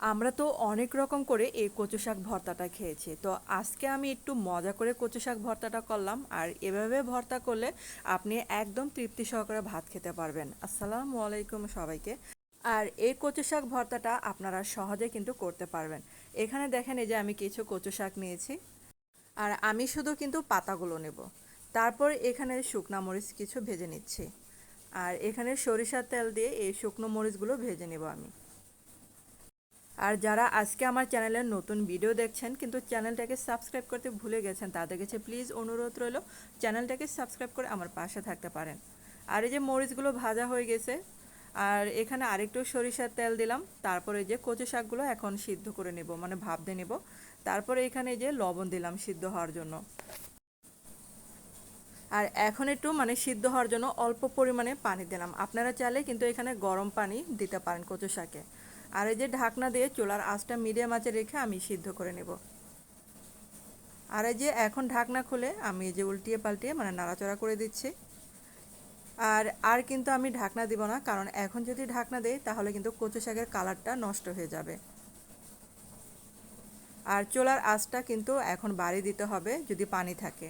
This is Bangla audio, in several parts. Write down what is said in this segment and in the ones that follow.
আমরা তো অনেক রকম করে এই কচু শাক ভর্তাটা খেয়েছি। তো আজকে আমি একটু মজা করে কচু শাক ভর্তাটা করলাম আর এভাবে ভর্তা করলে আপনি একদম তৃপ্তি সহকারে ভাত খেতে পারবেন। আসসালামু আলাইকুম সবাইকে। আর এই কচু শাক ভর্তাটা আপনারা সহজে কিন্তু করতে পারবেন। এখানে দেখেন এই যে আমি কিছু কচু শাক নিয়েছি আর আমি শুধু কিন্তু পাতাগুলো নেব। তারপর এখানে শুকনা মরিচ কিছু ভেজে নিচ্ছি। আর এখানে সরিষার তেল দিয়ে এই শুকনো মরিচগুলো ভেজে নেব আমি। আর যারা আজকে আমার চ্যানেলের নতুন ভিডিও দেখছেন, কিন্তু চ্যানেলটাকে সাবস্ক্রাইব করতে ভুলে গেছেন, তাদের কাছে প্লিজ অনুরোধ রইল, চ্যানেলটাকে সাবস্ক্রাইব করে আমার পাশে থাকতে পারেন। আর এই যে মরিচগুলো ভাজা হয়ে গেছে, আর এখানে আরেকটু সরিষার তেল দিলাম, তারপরে যে কচু শাকগুলো এখন সিদ্ধ করে নেব মানে দিয়ে নেব। তারপরে এখানে যে লবণ দিলাম সিদ্ধ হওয়ার জন্য। আর এখন একটু মানে সিদ্ধ হওয়ার জন্য অল্প পরিমাণে পানি দিলাম। আপনারা চাইলে কিন্তু এখানে গরম পানি দিতে পারেন কচু শাকে। আর এই যে ঢাকনা দিয়ে চুলার আঁচটা মিডিয়াম আঁচে রেখে আমি সিদ্ধ করে নেব। আর এই যে এখন ঢাকনা খুলে আমি এই যে উল্টিয়ে পাল্টিয়ে মানে নাড়াচড়া করে দিচ্ছি। আর আর কিন্তু আমি ঢাকনা দিব না, কারণ এখন যদি ঢাকনা দেই তাহলে কিন্তু কচু শাকের কালারটা নষ্ট হয়ে যাবে। আর চোলার আঁচটা কিন্তু এখন বাড়ি দিতে হবে যদি পানি থাকে।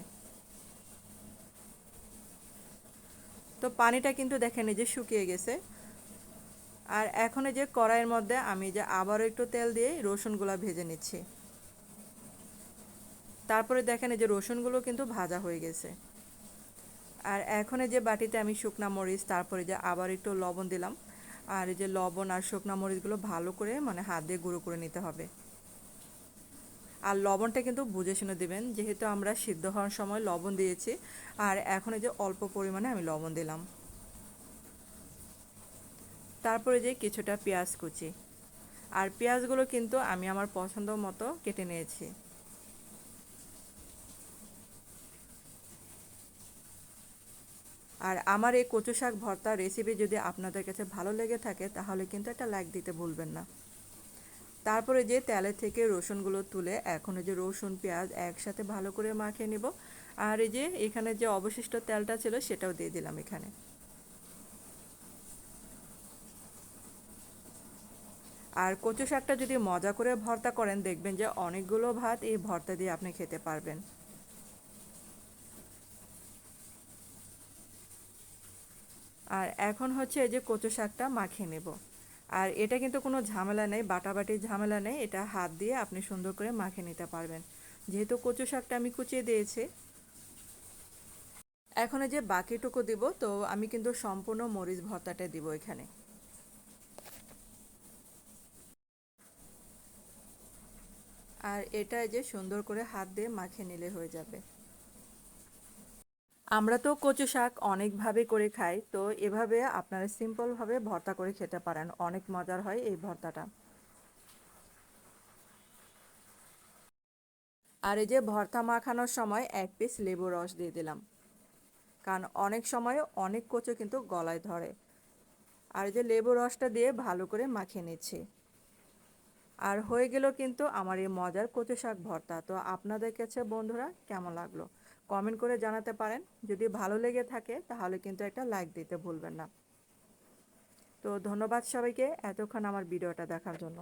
তো পানিটা কিন্তু দেখেন এই যে শুকিয়ে গেছে। আর এখন যে কড়াইয়ের মধ্যে আমি যে আবারও একটু তেল দিয়ে রসুনগুলো ভেজে নিচ্ছি। তারপরে দেখেন এই যে রসুনগুলো কিন্তু ভাজা হয়ে গেছে। আর এখন যে বাটিতে আমি শুকনা মরিচ, তারপরে যে আবার একটু লবণ দিলাম। আর এই যে লবণ আর শুকনা মরিচগুলো ভালো করে মানে হাত দিয়ে গুঁড়ো করে নিতে হবে। আর লবণটা কিন্তু বুঝে শুনে দেবেন, যেহেতু আমরা সিদ্ধ হওয়ার সময় লবণ দিয়েছি। আর এখন এই যে অল্প পরিমাণে আমি লবণ দিলাম। তারপরে যে কিছুটা পেঁয়াজ কুচি। আর পেঁয়াজগুলো কিন্তু আমি আমার পছন্দ মতো কেটে নিয়েছি। আর আমার এই কচু শাক ভর্তা রেসিপি যদি আপনাদের কাছে ভালো লেগে থাকে, তাহলে কিন্তু একটা লাইক দিতে ভুলবেন না। তারপরে যে তেলের থেকে রসুনগুলো তুলে এখন যে রসুন, পেঁয়াজ একসাথে ভালো করে মাখিয়ে নিব। আর এই যে এখানে যে অবশিষ্ট তেলটা ছিল, সেটাও দিয়ে দিলাম এখানে। আর কচু শাকটা যদি মজা করে ভর্তা করেন, দেখবেন যে অনেকগুলো ভাত এই ভর্তা দিয়ে আপনি খেতে পারবেন। আর এখন হচ্ছে এই যে কচু শাকটা মাখিয়ে নেব। আর এটা কিন্তু কোনো ঝামেলা নেই, বাটাবাটির ঝামেলা নেই, এটা হাত দিয়ে আপনি সুন্দর করে মাখিয়ে নিতে পারবেন। যেহেতু কচু শাকটা আমি কুচিয়ে দিয়েছি। এখন যে বাকিটুকু দিব, তো আমি কিন্তু সম্পূর্ণ মরিচ ভর্তাটা দিব এখানে। আর এটা যে সুন্দর করে হাত দিয়ে মাখে নিলে হয়ে যাবে। আমরা তো কচু শাক অনেকভাবে করে খাই, তো এভাবে আপনারা সিম্পলভাবে ভর্তা করে খেতে পারেন। অনেক মজার হয় এই ভর্তাটা। আর এই যে ভর্তা মাখানোর সময় এক পিস লেবু রস দিয়ে দিলাম। কারণ অনেক সময় অনেক কচু কিন্তু গলায় ধরে। আর এই যে লেবু রসটা দিয়ে ভালো করে মাখিয়ে নিচ্ছি। আর হয়ে গেল কিন্তু আমার এই মজার কচু শাক ভর্তা। তো আপনাদের কাছে বন্ধুরা, কেমন লাগল? কমেন্ট করে জানাতে পারেন। যদি ভালো লেগে থাকে, তাহলে কিন্তু একটা লাইক দিতে ভুলবেন না। তো ধন্যবাদ সবাইকে এতক্ষণ আমার ভিডিওটা দেখার জন্য।